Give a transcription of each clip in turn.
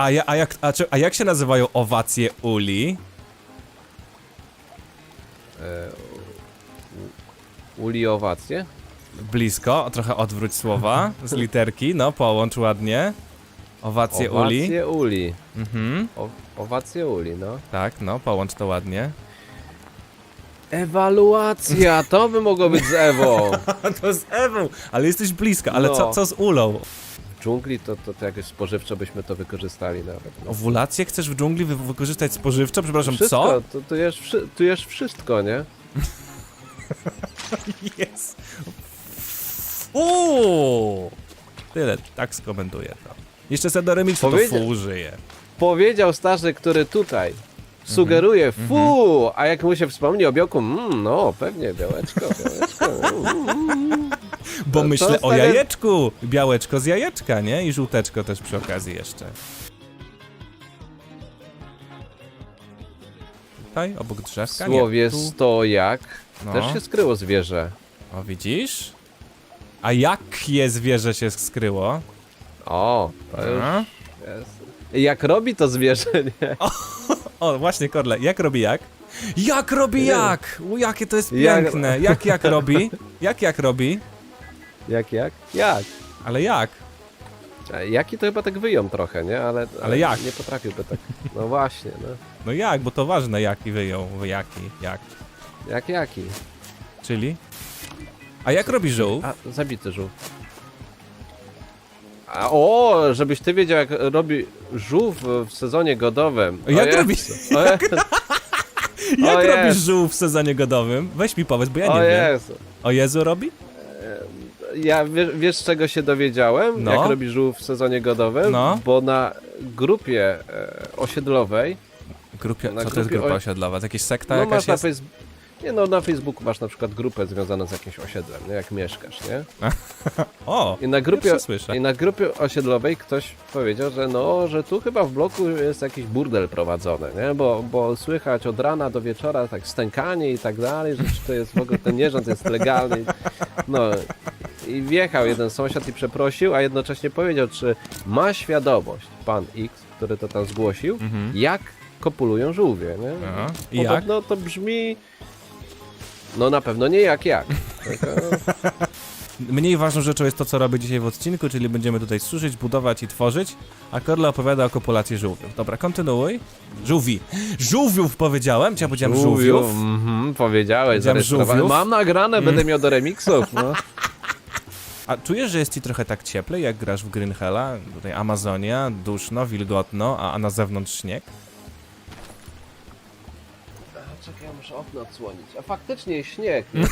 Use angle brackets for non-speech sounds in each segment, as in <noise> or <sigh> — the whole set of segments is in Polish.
A, ja, a, jak, a, czy, a jak się nazywają owacje uli? E, u- uli owacje? Blisko, trochę odwróć słowa z literki, no połącz ładnie. Owacje uli. Owacje uli. Mhm, O, owacje uli, no. tak, no połącz to ładnie. Ewaluacja, to by mogło być z Ewą. <laughs> to z Ewą, ale jesteś blisko, ale No. co, co z ulą? Dżungli to, to, to jakoś spożywczo byśmy to wykorzystali nawet. No. Owulację chcesz w dżungli wy wykorzystać spożywczo? Przepraszam, Wszystko, co? to, tu, jesz, wszy- tu jesz wszystko, nie? <laughs> Jest. Uuu! Tyle, tak skomentuję to. Jeszcze se do remixu Powiedzia- to fu użyję. Powiedział starzy, który tutaj sugeruje Mhm. fu, a jak mu się wspomni o białku, mm, no pewnie białeczko, białeczko. Mm. Bo To- to myślę jest o jajeczku. Białeczko z jajeczka, nie? I żółteczko też przy okazji jeszcze. Tutaj, obok W drzewka? słowie nie, tu. stojak No. też się skryło zwierzę. O, widzisz? A jakie zwierzę się skryło? O, to już jest. Jak robi to zwierzę, <laughs> nie? O, właśnie, Korle, jak robi jak? Jak robi jak? U, jakie to jest piękne. Jak jak robi? <laughs> Jak jak robi? Jak, jak? Jak? Ale jak? Jaki to chyba tak wyją trochę, nie? Ale, Ale jak? Nie potrafiłby tak. No właśnie, no. No jak, bo to ważne jaki wyjął, jaki, jak. Jak jaki? Czyli? A jak robi żółw? A, zabity żółw. A o, żebyś ty wiedział jak robi żółw w sezonie godowym. O <laughs> Jak Jezu. robi- O. Jak o robisz jest. żółw w sezonie godowym? Weź mi powiedz, bo ja nie o wiem. Jezu. O Jezu robi? Ja wiesz, wiesz czego się dowiedziałem, No. jak robi żółw w sezonie godowym? No. Bo na grupie e, osiedlowej, Grupia, Na co to jest grupie grupa osiedlowa? To jakieś sekta no jakaś masz na jest? Nie no, na Facebooku masz na przykład grupę związaną z jakimś osiedlem, nie? jak mieszkasz, nie? <laughs> O, I na grupie. I na grupie osiedlowej ktoś powiedział, że no, że tu chyba w bloku jest jakiś burdel prowadzony, nie? Bo, bo słychać od rana do wieczora tak stękanie i tak dalej, że czy to jest w ogóle ten nierząd jest legalny. No i wjechał jeden sąsiad i przeprosił, a jednocześnie powiedział, czy ma świadomość pan X, który to tam zgłosił, Mhm. jak kopulują żółwie, nie? Aha. I jak? Podobno to brzmi... No na pewno nie jak jak. <laughs> Tylko... Mniej ważną rzeczą jest to, co robię dzisiaj w odcinku, czyli będziemy tutaj suszyć, budować i tworzyć, a Korle opowiada o kopulacji żółwiów. Dobra, kontynuuj. Żółwi. Żółwiów powiedziałem, czy ja powiedziałem żółwiów? Mhm, powiedziałeś, Powiedziałem zarejestrowałem. żółwiów. Mam nagrane, będę miał do remixów, no. <laughs> A czujesz, że jest ci trochę tak cieplej, jak grasz w Green Hella? Tutaj Amazonia, duszno, wilgotno, a, a na zewnątrz śnieg? Czekaj, ja muszę okno odsłonić. A faktycznie śnieg, no.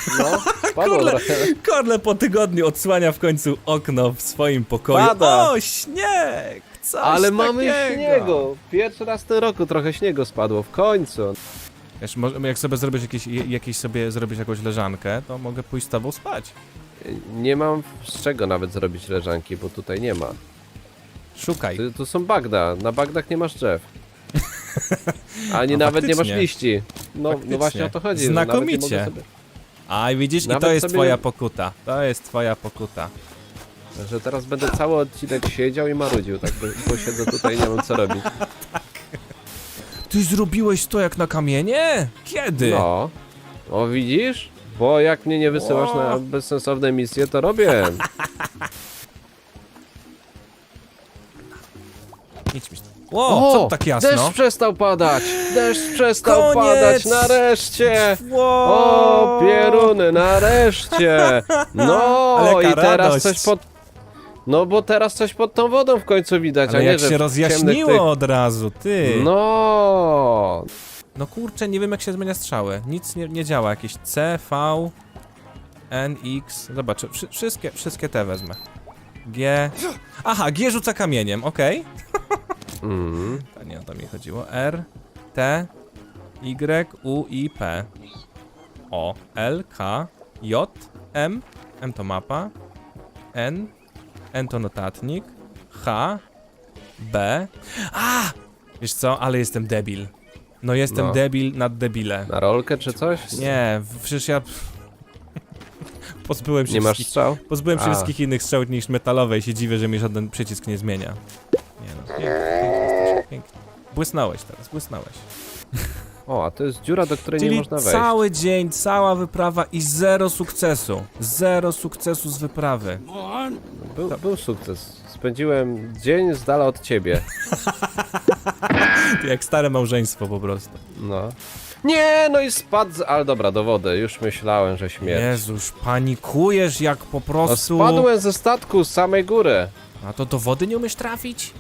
<laughs> Trochę. Korle po tygodniu odsłania w końcu okno w swoim pokoju. Pada. O, śnieg! Coś Ale mamy takiego. śniegu. Pierwszy raz w tym roku trochę śniegu spadło, w końcu. Wiesz, może, jak sobie zrobisz jakieś, jakieś sobie zrobić jakąś leżankę, to mogę pójść z tobą spać. Nie mam z czego nawet zrobić leżanki, bo tutaj nie ma. Szukaj. Tu, tu są bagda, na bagdach nie masz drzew. <laughs> Ani A nawet nie masz faktycznie. liści. No, Faktycznie. no właśnie o to chodzi. że nawet nie Znakomicie. Sobie... A widzisz, i Nawet to jest sobie twoja pokuta. To jest twoja pokuta. Że teraz będę cały odcinek siedział i marudził, tak, bo, bo siedzę tutaj i nie mam co robić. <laughs> Ty zrobiłeś to jak na kamienie? Kiedy? No. O widzisz? Bo jak mnie nie wysyłasz na bezsensowne misje, to robię. <laughs> Idź mi stąd. Ło, co to tak jasno? Deszcz przestał padać! Deszcz przestał Koniec! padać! Nareszcie! Ło! O, pieruny, nareszcie! No, Ale jaka i teraz radość. coś pod... No, bo teraz coś pod tą wodą w końcu widać, Ale a nie, jak że się w rozjaśniło ciemnych od razu, ty. No, No kurczę, nie wiem jak się zmienia strzały. Nic nie, nie działa. Jakieś C, V, N, X. Zobacz, wszy, wszystkie, wszystkie te wezmę. G. Aha, G rzuca kamieniem, okej. <laughs> mm. To nie o to mi chodziło. R, T, Y, U, I, P. O, L, K, J, M. M to mapa. N. N to notatnik. H, B. A! Wiesz co, ale jestem debil. No jestem No. debil nad debile. na rolkę czy coś? Nie, przecież ja... <laughs> Pozbyłem się Nie masz wszystkich, strzał? pozbyłem się A. wszystkich innych strzał niż metalowe i się dziwię, że mi żaden przycisk nie zmienia. Nie no, nie, Błysnąłeś teraz, błysnąłeś. O, a to jest dziura, do której nie Czyli można wejść. cały dzień, cała wyprawa i zero sukcesu. Zero sukcesu z wyprawy. Był, był sukces. Spędziłem dzień z dala od ciebie. <laughs> <laughs> Jak stare małżeństwo po prostu. No. Nie, no i spadł, ale dobra, do wody. Już myślałem, że śmierć. Jezuż, panikujesz jak po No, prostu... spadłem ze statku z samej góry. A to do wody nie umiesz trafić?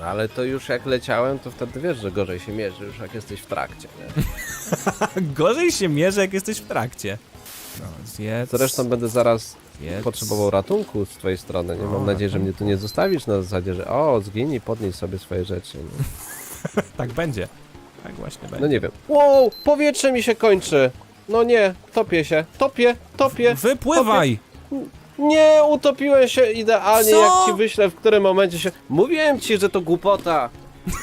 No, ale to już jak leciałem, to wtedy wiesz, że gorzej się mierzy, już jak jesteś w trakcie, nie? <laughs> Gorzej się mierzy, jak jesteś w trakcie. No, zjedz, Zresztą będę zaraz potrzebował ratunku z twojej strony, nie? Mam O, nadzieję, że mnie tu nie zostawisz na zasadzie, że o, zginij, podnieś sobie swoje rzeczy. Nie? <laughs> Tak będzie. Tak właśnie będzie. No nie wiem. Wow, powietrze mi się kończy. No nie, topię się, topię, topię. Wypływaj! Nie, utopiłem się idealnie, Co? jak ci wyślę, w którym momencie się... Mówiłem ci, że to głupota.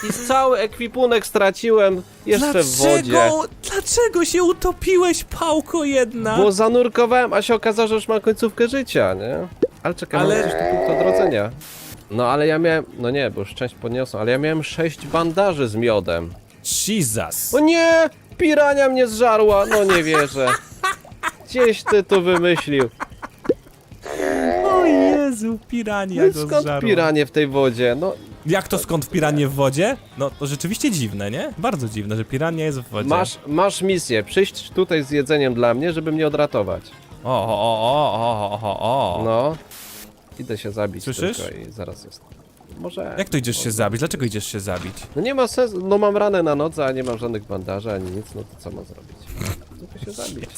I cały ekwipunek straciłem jeszcze w wodzie. Dlaczego? Dlaczego się utopiłeś, pałko jedna? Bo zanurkowałem, a się okazało, że już mam końcówkę życia, nie? Ale czekaj, ale... Ale- też tu punkt odrodzenia. No ale ja miałem, no nie, bo już część podniosłem, ale ja miałem sześć bandaży z miodem. Jesus! O nie! Pirania mnie zżarła, no nie wierzę. Gdzieś ty to wymyślił. O Jezu, pirania No go skąd zżarła. piranie w tej wodzie? No Jak to skąd w piranie w wodzie? No to rzeczywiście dziwne, nie? Bardzo dziwne, że pirania jest w wodzie. masz, masz misję, przyjść tutaj z jedzeniem dla mnie, żeby mnie odratować. O, o, o, o, o, o, o. No. Idę się zabić Słyszysz? tylko i zaraz jest. Może... Jak to idziesz się zabić? Dlaczego idziesz się zabić? No nie ma sensu, no mam ranę na nodze, a nie mam żadnych bandaży ani nic, no to co mam zrobić? Tylko się zabić.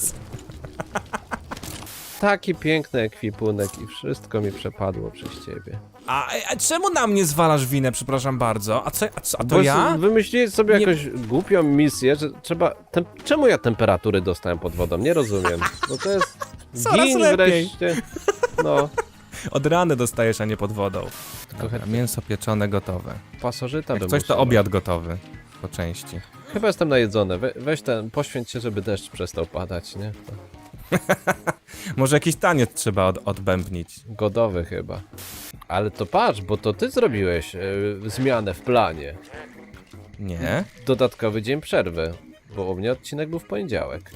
Taki piękny ekwipunek i wszystko mi przepadło przez ciebie. A, a czemu na mnie zwalasz winę, przepraszam bardzo? A co, a, co, a to Bo ja? Wymyśliłeś sobie Nie- jakąś głupią misję, że trzeba... Tem... Czemu ja temperatury dostałem pod wodą? Nie rozumiem. No to jest... <laughs> Coraz Gin lepiej. wreszcie. No. <laughs> Od rany dostajesz, a nie pod wodą. Dobra, mięso pieczone gotowe. pasożyta Jak bym coś to usunął. obiad gotowy. Po części. Chyba jestem najedzony. We, weź ten, poświęć się, żeby deszcz przestał padać, nie? <laughs> Może jakiś taniec trzeba od, odbębnić. godowy chyba. Ale to patrz, bo to ty zrobiłeś e, zmianę w planie. Nie? Dodatkowy dzień przerwy, bo u mnie odcinek był w poniedziałek.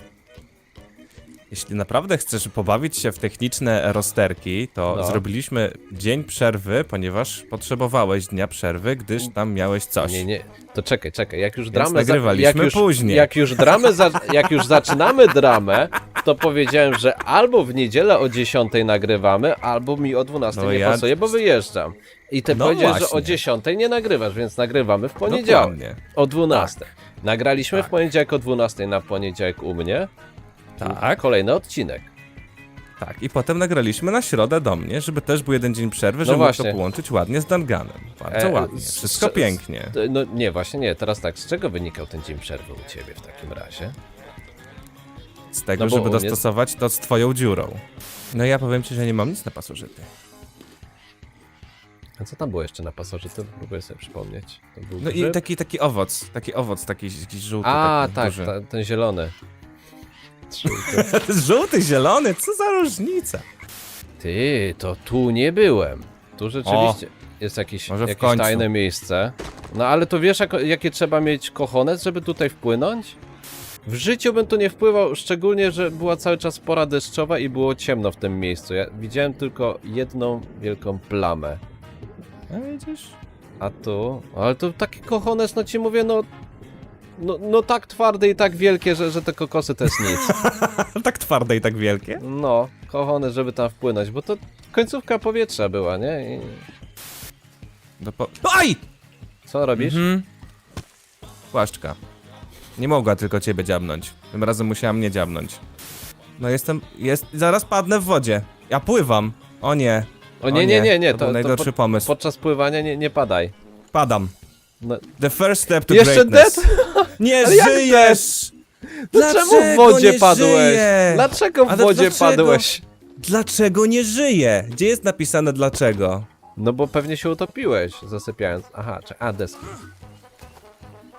Jeśli naprawdę chcesz pobawić się w techniczne rozterki, to No. zrobiliśmy dzień przerwy, ponieważ potrzebowałeś dnia przerwy, gdyż tam miałeś coś. Nie, nie, to czekaj, czekaj, jak już dramę... nagrywaliśmy jak już, później. Jak już dramę, za, <laughs> jak już zaczynamy dramę, to powiedziałem, że albo w niedzielę o 10 nagrywamy, albo mi o 12 No nie ja- pasuje, bo wyjeżdżam. I ty No powiedziałeś, że o właśnie. 10 nie nagrywasz, więc nagrywamy w poniedziałek. Dokładnie. O 12. Nagraliśmy Tak. w poniedziałek o 12 na poniedziałek u mnie. Tak, Kolejny odcinek. tak. I potem nagraliśmy na środę do mnie, żeby też był jeden dzień przerwy, No żeby móc to połączyć ładnie z Dunganem. Bardzo E, ładnie. z- Wszystko z- pięknie. No nie, właśnie nie, teraz tak, z czego wynikał ten dzień przerwy u ciebie w takim razie? Z tego, no żeby u mnie- dostosować to z twoją dziurą. No ja powiem ci, że nie mam nic na pasożyty. A co tam było jeszcze na pasożyty? Próbuję sobie przypomnieć. No i grzyb? taki, taki owoc, taki owoc, taki jakiś żółty, A, taki tak, ta, ten zielony. Żółty. <laughs> Żółty, zielony, co za różnica? Ty, to tu nie byłem. Tu rzeczywiście jest jakieś, może w jakieś końcu. tajne miejsce. No ale to wiesz, jak, jakie trzeba mieć kochones, żeby tutaj wpłynąć? W życiu bym tu nie wpływał, szczególnie, że była cały czas pora deszczowa i było ciemno w tym miejscu. Ja widziałem tylko jedną wielką plamę. A widzisz? A tu? Ale to taki kochones, no ci mówię, no... No, no tak twarde i tak wielkie, że, że te kokosy to jest nic. <laughs> tak twarde i tak wielkie? No, kochones, żeby tam wpłynąć, bo to końcówka powietrza była, nie? I... Do po... Aj! Co robisz? Mhm. Płaszczka. Nie mogła tylko ciebie dziabnąć. Tym razem musiała mnie dziabnąć. No jestem, jest, zaraz padnę w wodzie. Ja pływam. O nie. O nie, nie, nie, nie, To, to, był najgorszy po, pomysł. podczas pływania nie, nie padaj. Padam. No, The first step to jeszcze greatness. dead? <laughs> Nie Ale jak żyjesz! Dlaczego w wodzie nie padłeś? żyje? Dlaczego w Ale wodzie dlaczego? padłeś? Dlaczego nie żyje? Gdzie jest napisane dlaczego? No bo pewnie się utopiłeś, zasypiając. Aha, czy, a, deski.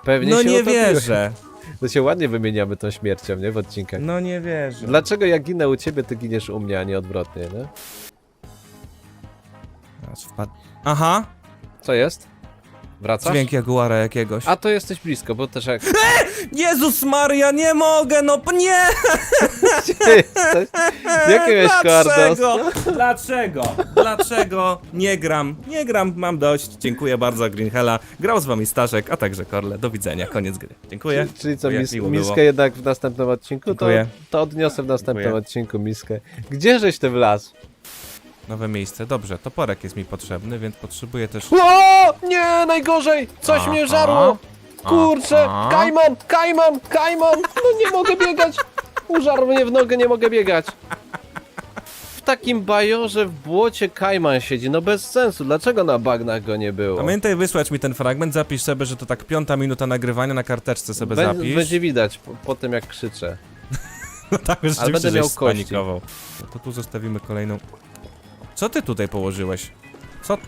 Pewnie No się nie utopiłeś. wierzę. <laughs> To się ładnie wymieniamy tą śmiercią, nie? W odcinkach. No nie wierzę. Dlaczego ja ginę u ciebie, ty giniesz u mnie, a nie odwrotnie, nie? Aż Aha, Co jest? Wracasz? Dźwięk jaguara jakiegoś. A to jesteś blisko, bo też jak <laughs> Jezus Maria, nie mogę, no p- nie! <laughs> jesteś... Jakie miałeś kordos? Dlaczego? Dlaczego? Dlaczego nie gram? Nie gram, mam dość. Dziękuję bardzo, Greenhella. Grał z wami Staszek, a także Korle. Do widzenia, koniec gry. Dziękuję. Czyli, czyli co, Dziękuję, mis, miło miskę było. jednak w następnym odcinku? To, Dziękuję. to odniosę w następnym Dziękuję. odcinku miskę. Gdzieżeś ty wlazł? Nowe miejsce. Dobrze, toporek jest mi potrzebny, więc potrzebuję też... O! Nie, najgorzej! Coś Aha. mnie żarło! Kurczę! Aha. Kajman! Kajman! Kajman! No nie mogę biegać! Użarł mnie w nogę, nie mogę biegać! W takim bajorze w błocie Kajman siedzi, no bez sensu. Dlaczego na bagnach go nie było? Pamiętaj wysłać mi ten fragment, zapisz sobie, że to tak piąta minuta nagrywania na karteczce sobie Bę- zapisz. Będzie widać po, po tym jak krzyczę. <laughs> No tak, Ale rzeczywiście, będę miał kości. spanikował. No to tu zostawimy kolejną... Co ty tutaj położyłeś? Co?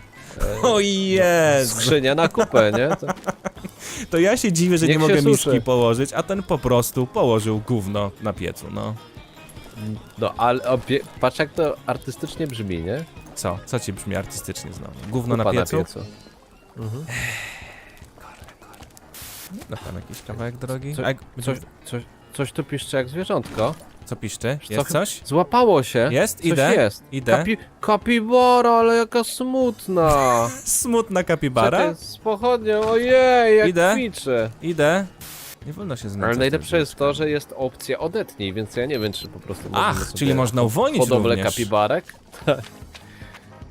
O Jezu! Skrzynia na kupę, nie? To... To ja się dziwię, że Niech nie się mogę suszy. miski położyć, a ten po prostu położył gówno na piecu, no. No ale opie... patrz jak to artystycznie brzmi, nie? Co? Co ci brzmi artystycznie znowu? Gówno Kupa na piecu? No tam jakiś kawałek drogi. Co- A jak... Coś, coś, coś tu piszcze jak zwierzątko. Co piszczy? Wiesz co, Jest chyba- coś? Złapało się. Jest? Coś Idę. jest. Idę. Kapi... Kapibara, ale jaka smutna. <laughs> Smutna Co kapibara? Z pochodnią, ojej, jak Idę. kwiczy. Idę. Nie wolno się znać. Ale najlepsze jest to, że jest opcja odetnij, więc ja nie wiem, czy po prostu możemy Ach, sobie czyli można uwolnić hodowlę również. kapibarek. <laughs>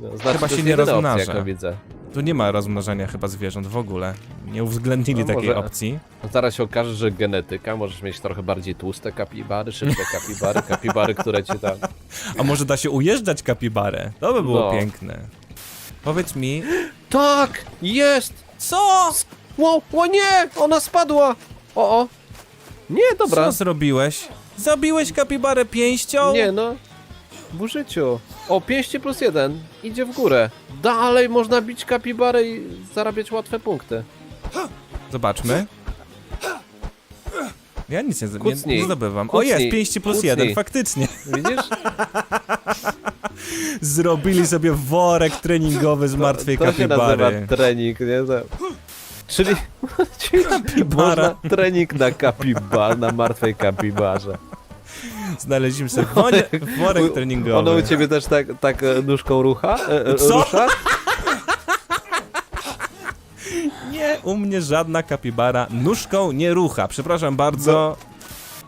No, znaczy, Chyba to się jest nie jedyna rozmnaża. Opcja, jak widzę. Tu nie ma rozmnażania chyba zwierząt w ogóle. Nie uwzględnili No takiej może- opcji. No Zaraz się okaże, że genetyka, możesz mieć trochę bardziej tłuste kapibary, szybkie <laughs> kapibary, kapibary, które ci tam... A może da się ujeżdżać kapibarę? To by było No. piękne. Powiedz mi... Tak! Jest! Co? Ło, o nie! Ona spadła! O, o! Nie, dobra. Co zrobiłeś? Zabiłeś kapibarę pięścią? Nie, no. W użyciu. O, pięści plus jeden. Idzie w górę. Dalej można bić kapibarę i zarabiać łatwe punkty. Zobaczmy. Ja nic nie, nie, Kucnij. nie zdobywam. O Kucnij. jest, pięści plus Kucnij. jeden, faktycznie. Widzisz? <laughs> Zrobili sobie worek treningowy z martwej to się kapibary. nazywa trening, nie? To- Czyli, <laughs> czyli Kapibara. można trening na kapibar, na martwej kapibarze. Znaleźliśmy sobie worek U- treningowy. Ono u ciebie też tak, tak e, nóżką rucha? E, e, Co? Rusza? <laughs> Nie, u mnie żadna kapibara nóżką nie rucha. Przepraszam bardzo.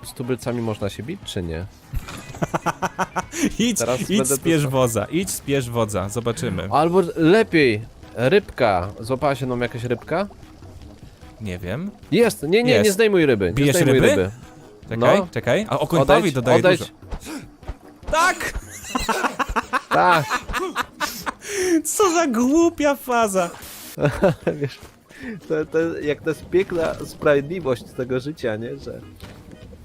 Z tubylcami można się bić, czy nie? <laughs> Idź, teraz idź spierz to- wodza, idź spierz wodza, zobaczymy. Albo lepiej, rybka. Złapała się nam jakaś rybka? Nie wiem. Jest, nie, nie, nie Jest. zdejmuj ryby. Nie Bijesz zdejmuj ryby? ryby. Czekaj, No. czekaj. A okońtowi Odejdź, dodaję odejdź. dużo. Tak! Tak, <laughs> Co za głupia faza. <laughs> wiesz, to, to, jak to jest piękna sprawiedliwość tego życia, nie? Że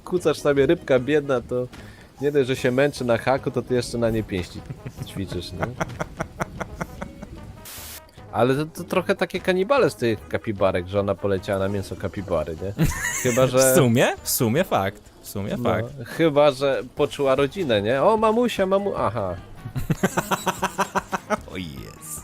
kucasz sobie rybka biedna, to nie dość, że się męczy na haku, to ty jeszcze na nie pięści ćwiczysz, nie? Ale to, to trochę takie kanibale z tych kapibarek, że ona poleciała na mięso kapibary, nie? <laughs> Chyba, W że... sumie, w sumie fakt. W sumie No, fakt. chyba, że poczuła rodzinę, nie? O, mamusia, mamu... Aha. <laughs> O jest.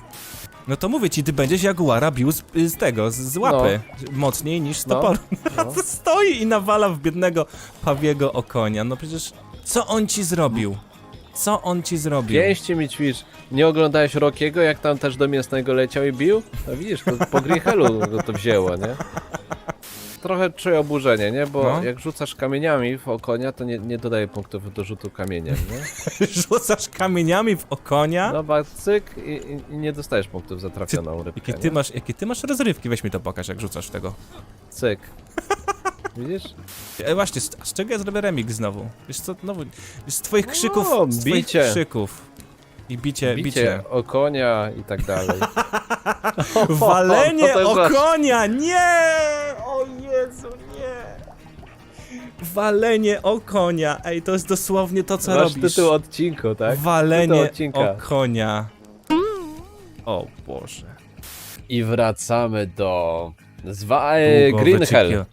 No to mówię ci, ty będziesz jaguara bił z, z tego, z, z łapy. Mocniej niż z No, toporu. no. <laughs> Stoi i nawala w biednego pawiego okonia. No przecież, co on ci zrobił? Co on ci zrobił? Pięści mi ćwicz. Nie oglądałeś Rokiego, jak tam też do mięsnego leciał i bił? No widzisz, to po Greenhellu go to wzięło, nie? Trochę czuję oburzenie, nie? Bo No. jak rzucasz kamieniami w okonia, to nie, nie dodaje punktów do rzutu kamieniem, nie? <laughs> Rzucasz kamieniami w okonia? No ba, cyk i, i- i nie dostajesz punktów za trafioną rybkę, Jakie ty, nie? masz, jakie ty masz rozrywki? Weź mi to pokaż, jak rzucasz w tego. Cyk. Widzisz? E, właśnie, z, z czego ja zrobię remix znowu? Wiesz co, znowu, z twoich krzyków, O, z twoich bicie. krzyków. I bicie, bicie. Bicie o konia i tak dalej. <laughs> Walenie <laughs> to jest o konia! Nie! O Jezu, nie! Walenie o konia. Ej, to jest dosłownie to, co Masz robisz. tytuł odcinku, tak? Walenie odcinka. o konia. O Boże. I wracamy do... Zwa... e, Długo Green wyczekiwa- Hell.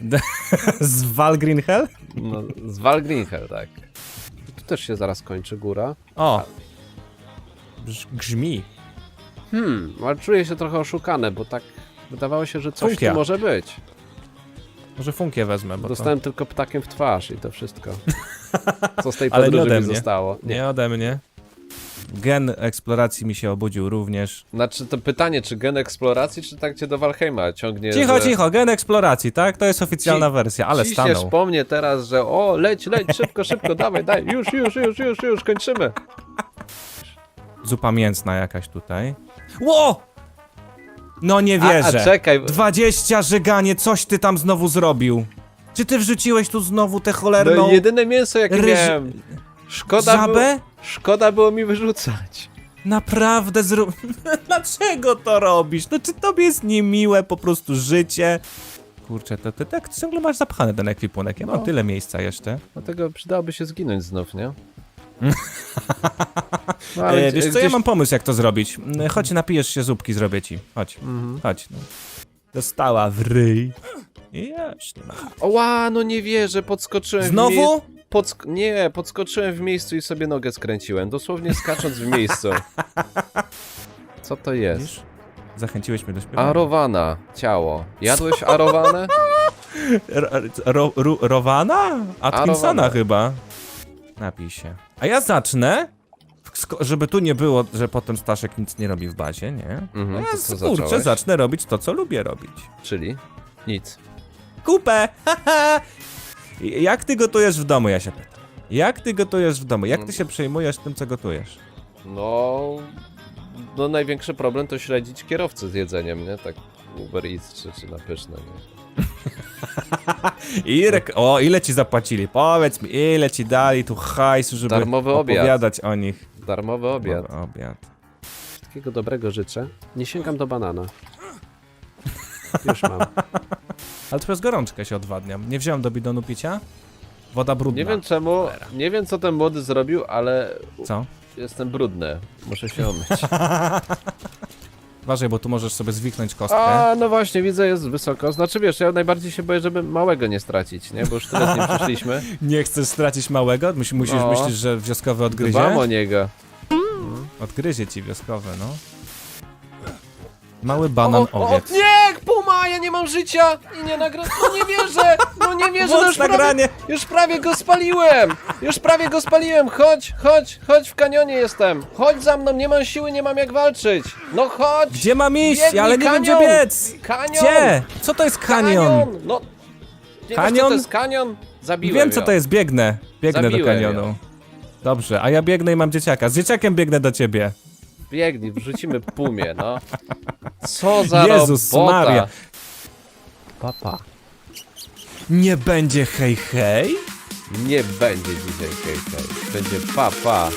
<laughs> Z Val Green Hell? No, z Val Green Hell, tak. Tu też się zaraz kończy góra. O! Brz- Grzmi. Hmm, ale czuję się trochę oszukane, bo tak Wydawało się, że coś Funkia. tu może być. Może funkię wezmę, bo Dostałem tylko ptakiem w twarz i to wszystko. <laughs> Co z tej Ale nie podróży ode mi mnie. zostało? to nie ode mnie. Gen eksploracji mi się obudził również. Znaczy to pytanie, czy gen eksploracji, czy tak cię do Valheima ciągnie, Cicho, że... cicho, gen eksploracji, tak? To jest oficjalna Ci- wersja, ale Ciśniesz stanął. po mnie teraz, że o, leć, leć, szybko, szybko, dawaj, daj, już, już, już, już, już, kończymy. Zupa mięsna jakaś tutaj. Ło! No nie A, wierzę. a czekaj, 20 żyganie, coś ty tam znowu zrobił. Czy ty wrzuciłeś tu znowu tę cholerną no jedyne mięso jakie ryż... miałem. Szkoda, było, żabę? szkoda było mi wyrzucać. Naprawdę zrób... <laughs> Dlaczego to robisz? No czy tobie jest niemiłe po prostu życie? Kurczę, to ty tak ciągle masz zapchany ten ekwipunek. Ja mam No. tyle miejsca jeszcze. Dlatego przydałoby się zginąć znów, nie? <laughs> No, E, wiesz co, ja gdzieś- mam pomysł jak to zrobić. Mm, Chodź, napijesz się zupki, zrobię ci. Chodź, Mhm. chodź. No. Dostała w ryj. Jaśnie. Oła, no nie wierzę, podskoczyłem w Znowu? Podsk nie, podskoczyłem w miejscu i sobie nogę skręciłem, dosłownie skacząc w miejscu. <laughs> Co to jest? Zachęciłeś mnie do śpiewania. Arowana, ciało. Jadłeś arowane? Ro, ro, ro, Rowana? Atkinsona Arowana. chyba. Napij się. A ja zacznę, sko- żeby tu nie było, że potem Staszek nic nie robi w bazie, nie? Mhm, ja co kurczę, zacząłeś? zacznę robić to, co lubię robić. Czyli? Nic. Kupę! <laughs> haha. Jak ty gotujesz w domu, ja się pytam. Jak ty gotujesz w domu? Jak ty się przejmujesz tym, co gotujesz? No... No największy problem to śledzić kierowcę z jedzeniem, nie? Tak Uber Eats czy, czy na pyszne, nie? <laughs> I rek- o, ile ci zapłacili? Powiedz mi, ile ci dali tu hajsu, żeby Darmowy obiad. opowiadać o nich. Darmowy obiad. Darmowy obiad. Wszystkiego dobrego życzę. Nie sięgam do banana. Już mam. <laughs> Ale przez gorączkę się odwadniam. Nie wziąłem do bidonu picia? Woda brudna. Nie wiem czemu, Cholera. nie wiem co ten młody zrobił, ale Co? jestem brudny. Muszę się umyć. <laughs> Uważaj, bo tu możesz sobie zwiknąć kostkę. A, no właśnie, widzę, jest wysoko. Znaczy wiesz, ja najbardziej się boję, żeby małego nie stracić, nie? Bo już tyle z nim przeszliśmy. <laughs> Nie chcesz stracić małego? Musi, musisz, No. myślisz, że wioskowy odgryzie? Dbam o niego. Odgryzie ci wioskowy, no. Mały banan owiec. nie, Puma, ja nie mam życia i nie nagra... No nie wierzę, no nie wierzę, no już prawie, nagranie! już prawie go spaliłem. Już prawie go spaliłem, chodź, chodź, chodź, w kanionie jestem. Chodź za mną, nie mam siły, nie mam jak walczyć. No chodź. Gdzie mam iść? Biegnij, Ale nie wiem gdzie kanion! biec! Kanion. Gdzie? Co to jest kanion? No. Nie Kanion? Wiesz, co to jest kanion? Zabiłem Wiem co ją. to jest, biegnę. Biegnę do Zabiłem kanionu. ją. Dobrze, a ja biegnę i mam dzieciaka. Z dzieciakiem biegnę do ciebie. Biegnij, wrzucimy pumie, no. Co za Jezus robota. Maria. Papa. Nie będzie hej hej? Nie będzie dzisiaj hej hej. Będzie papa. Pa,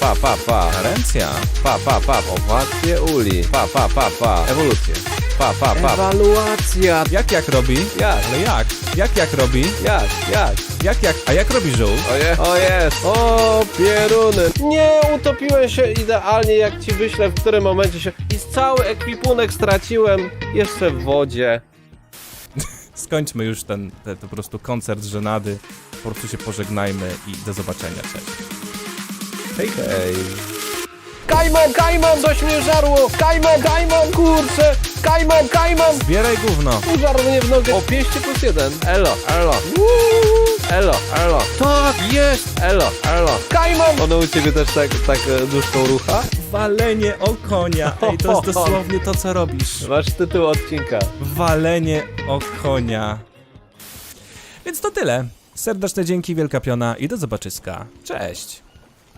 pa, pa, pa. Karencja. Pa, pa, pa. Owacje uli. Pa, pa, pa, pa. Ewolucję. Pa, pa, pa. Ewaluacja. Jak jak robi? Jak? Ale jak? Jak jak robi? Jak? Jak? Jak jak? A jak robi żółw? Oje. O jest. O, pieruny. Nie, utopiłem się idealnie, jak ci wyślę, w którym momencie się... I cały ekwipunek straciłem. Jeszcze w wodzie. <laughs> Skończmy już ten, ten, po prostu koncert żenady. Po prostu się pożegnajmy i do zobaczenia. Cześć. Hej, hej. Kajman, kajman, coś mnie żarło! Kajman, kajman, kurczę! Kajman, kajman! Zbieraj gówno. Użarł mnie w nogę. O, pięście plus jeden. Elo, elo. Uuu. Elo, elo. Tak, jest! Elo, elo. Kajman! Ono u ciebie też tak, tak e, nóżką rucha? Walenie o konia. Ej, to jest <laughs> dosłownie to, co robisz. Masz tytuł odcinka. Walenie o konia. Więc to tyle. Serdeczne dzięki, wielka piona i do zobaczyska. Cześć.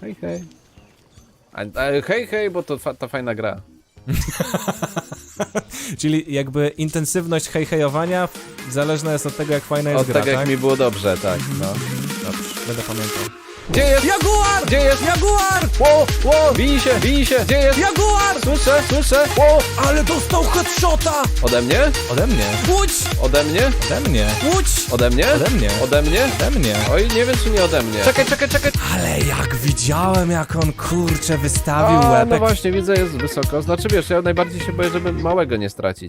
Hej, hej. A, a, hej, hej, bo to fa ta fajna gra. <laughs> Czyli jakby intensywność hejhejowania zależna jest od tego, jak fajna jest Od gra, tego, jak tak? mi było dobrze, tak, no. Dobrze, będę pamiętał. Gdzie jest? Jaguar! Gdzie jest? Jaguar! Ło, ło, bij się, bij się, gdzie jest? Jaguar! Słyszę, słyszę, ło! Ale dostał headshota! Ode mnie? Ode mnie. Łódź! Ode mnie? Ode mnie. Łódź! Ode mnie? Ode mnie. Ode mnie? Ode mnie. Oj, nie wiem czy nie ode mnie. Czekaj, czekaj, czekaj. Ale jak widziałem, jak on kurczę wystawił A, no łebek. właśnie, widzę, jest wysoko. Znaczy wiesz, ja najbardziej się boję, żeby małego nie stracić,